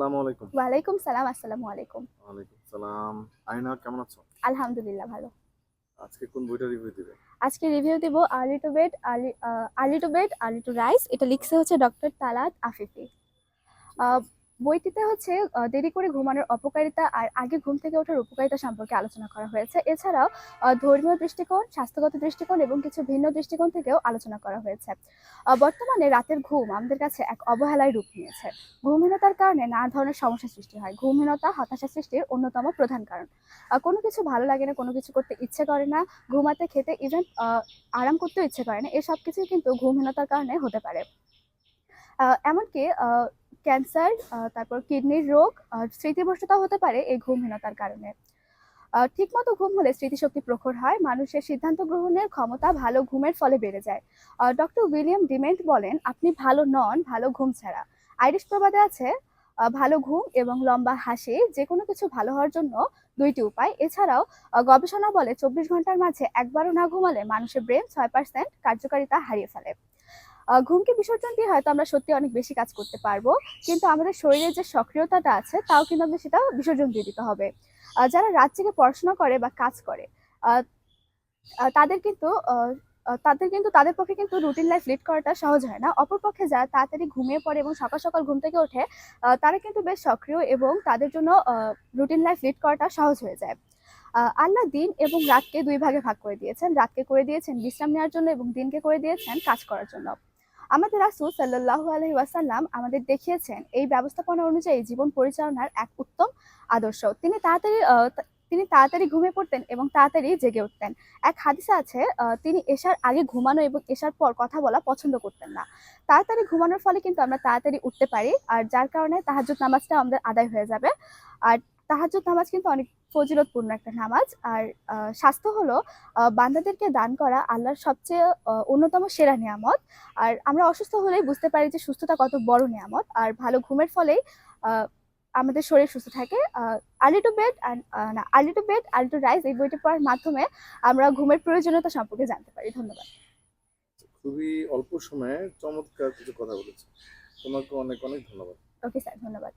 আসসালামু আলাইকুম। সালাম আসসালামু আলাইকুম। ওয়ালাইকুম সালাম। আইনা কেমন আছো? আলহামদুলিল্লাহ ভালো। আজকে কোন বইটা রিভিউ দিবে? আজকে রিভিউ দিব early to bed early to bed early to rise এটা লিখছে হচ্ছে ডক্টর তালাত আফিফি। বইটিতে হচ্ছে দেরি করে ঘুমানোর অপকারিতা আর আগে ঘুম থেকে ওঠার উপকারিতা সম্পর্কে আলোচনা করা হয়েছে। এছাড়াও ধর্মীয় দৃষ্টিকোণ, স্বাস্থ্যগত দৃষ্টিকোণ এবং কিছু ভিন্ন দৃষ্টিকোণ থেকেও আলোচনা করা হয়েছে। বর্তমানে রাতের ঘুম আমাদের কাছে এক অবহেলায় রূপ নিয়েছে। ঘুমহীনতার কারণে নানা ধরনের সমস্যা সৃষ্টি হয়। ঘুমহীনতা, হতাশা সৃষ্টির অন্যতম প্রধান কারণ। কোনো কিছু ভালো লাগে না, কোনো কিছু করতে ইচ্ছে করে না, ঘুমাতে খেতে ইভেন আরাম করতেও ইচ্ছে করে না, এসব কিছুই কিন্তু ঘুমহীনতার কারণে হতে পারে। এমনকি ক্যান্সার তারপর কিডনির রোগ স্মৃতিভ্রষ্টতা হতে পারে এই ঘুমহীনতার কারণে। ঠিকমতো ঘুম হলে স্মৃতিশক্তি প্রখর হয়, মানুষের সিদ্ধান্ত গ্রহণের ক্ষমতা ভালো ঘুমের ফলে বেড়ে যায়। ডক্টর উইলিয়াম ডিমেন্ট বলেন, আপনি ভালো নন, ভালো ঘুম ছাড়া। আইরিশ প্রবাদে আছে ভালো ঘুম এবং লম্বা হাসি যে কোনো কিছু ভালো হওয়ার জন্য দুইটি উপায়। এছাড়াও গবেষণা বলে চব্বিশ ঘণ্টার মাঝে একবারও না ঘুমালে মানুষের ব্রেন ছয় পার্সেন্ট কার্যকারিতা হারিয়ে ফেলে। ঘুমকে বিসর্জন দিয়ে হয়তো আমরা সত্যি অনেক বেশি কাজ করতে পারব, কিন্তু আমাদের শরীরের যে সক্রিয়তাটা আছে, তাও কিন্তু আমাদের সেটা বিসর্জন দিয়ে দিতে হবে। যারা রাত জেগে পড়াশোনা করে বা কাজ করে তাদের কিন্তু তাদের কিন্তু, তাদের পক্ষে কিন্তু রুটিন লাইফ লিড করাটা সহজ হয় না। অপরপক্ষে যারা তাড়াতাড়ি ঘুমিয়ে পড়ে এবং সকাল সকাল ঘুম থেকে ওঠে তারা কিন্তু বেশ সক্রিয় এবং তাদের জন্য রুটিন লাইফ লিড করাটা সহজ হয়ে যায়। আল্লাহ দিন এবং রাতকে দুই ভাগে ভাগ করে দিয়েছেন। রাতকে করে দিয়েছেন বিশ্রাম নেওয়ার জন্য এবং দিনকে করে দিয়েছেন কাজ করার জন্য। আমাদের রাসুল সাল্লাহ আলহি ওয়াসাল্লাম আমাদের দেখিয়েছেন এই ব্যবস্থাপনা অনুযায়ী জীবন পরিচালনার এক উত্তম আদর্শ। তিনি তাড়াতাড়ি তিনি তাড়াতাড়ি ঘুমিয়ে পড়তেন এবং তাড়াতাড়ি জেগে উঠতেন। এক হাদিসে আছে তিনি এশার আগে ঘুমানো এবং এশার পর কথা বলা পছন্দ করতেন না। তাড়াতাড়ি ঘুমানোর ফলে কিন্তু আমরা তাড়াতাড়ি উঠতে পারি, আর যার কারণে তাহাজ্জুদ নামাজটা আমাদের আদায় হয়ে যাবে। আর তাহাজ্জুদ নামাজ কিন্তু অনেক ফজিলতপূর্ণ একটা নামাজ। আর স্বাস্থ্য হলো বান্দাদেরকে দান করা আল্লাহর সবচেয়ে অন্যতম সেরা নিয়ামত। আর আমরা অসুস্থ হলেই বুঝতে পারি যে সুস্থতা কত বড় নিয়ামত। আর ভালো ঘুমের ফলেই আমাদের শরীর সুস্থ থাকে। আর্লি টু বেড না early to bed early to rise এই বইটি পড়ার মাধ্যমে আমরা ঘুমের প্রয়োজনীয়তা সম্পর্কে জানতে পারি। ধন্যবাদ। খুবই অল্প সময়ে চমৎকার কিছু কথা বলেছে তোমাকে অনেক অনেক ধন্যবাদ। ওকে স্যার ধন্যবাদ।